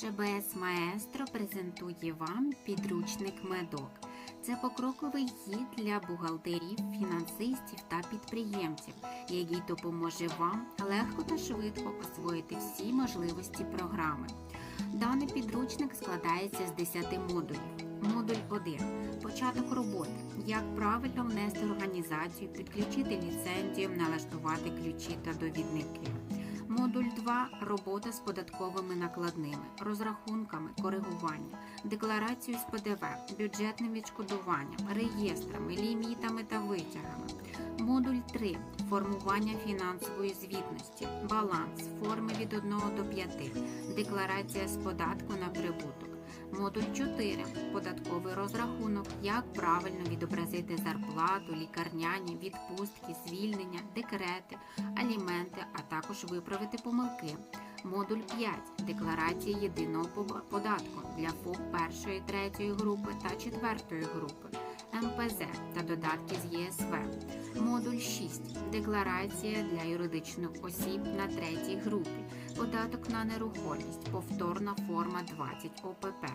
ШБС Маестро презентує вам підручник медок. Це покроковий гід для бухгалтерів, фінансистів та підприємців, який допоможе вам легко та швидко освоїти всі можливості програми. Даний підручник складається з 10 модулів. Модуль 1. Початок роботи. Як правильно внести організацію, підключити ліцензію, налаштувати ключі та довідники. Модуль 2 робота з податковими накладними, розрахунками, коригування, декларацією з ПДВ, бюджетним відшкодуванням, реєстрами, лімітами та 3 формування фінансової звітності, баланс, форми від 1 до 5, декларація з податку на прибуток. Модуль 4 податковий розрахунок, як правильно відобразити зарплату, лікарняні, відпустки, звільнення, декрети, аліменти, а також виправити помилки. Модуль 5 декларація єдиного податку для ФОП першої, третьої групи та четвертої групи. МПЗ та додатки з ЄСВ. Модуль 6 декларація для юридичних осіб на третій групі. Податок на нерухомість. Повторна форма 20 ОПП.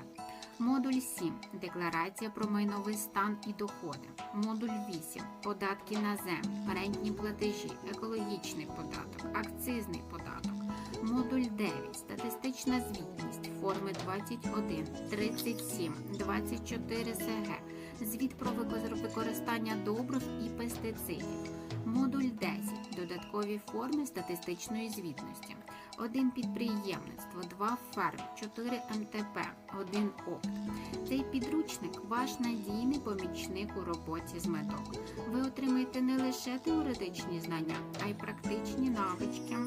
Модуль 7 декларація про майновий стан і доходи. Модуль 8 податки на землю, рентні платежі, екологічний податок, акцизний податок. Модуль 9 статистична звітність форми 21, 37, 24 СГ. Звіт про використання добрив і пестицидів. Модуль 10 додаткові форми статистичної звітності. 1 підприємництво, 2 ферм, 4 МТП, 1 опт. Цей підручник ваш надійний помічник у роботі з меток. Ви отримаєте не лише теоретичні знання, а й практичні навички,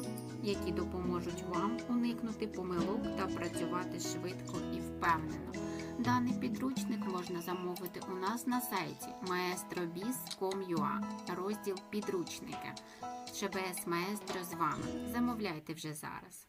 які допоможуть вам уникнути помилок та працювати швидко і впевнено. Даний підручник можна замовити у нас на сайті maestrobiz.com.ua, розділ підручники. ШБС Маестро з вами. Замовляйте вже зараз.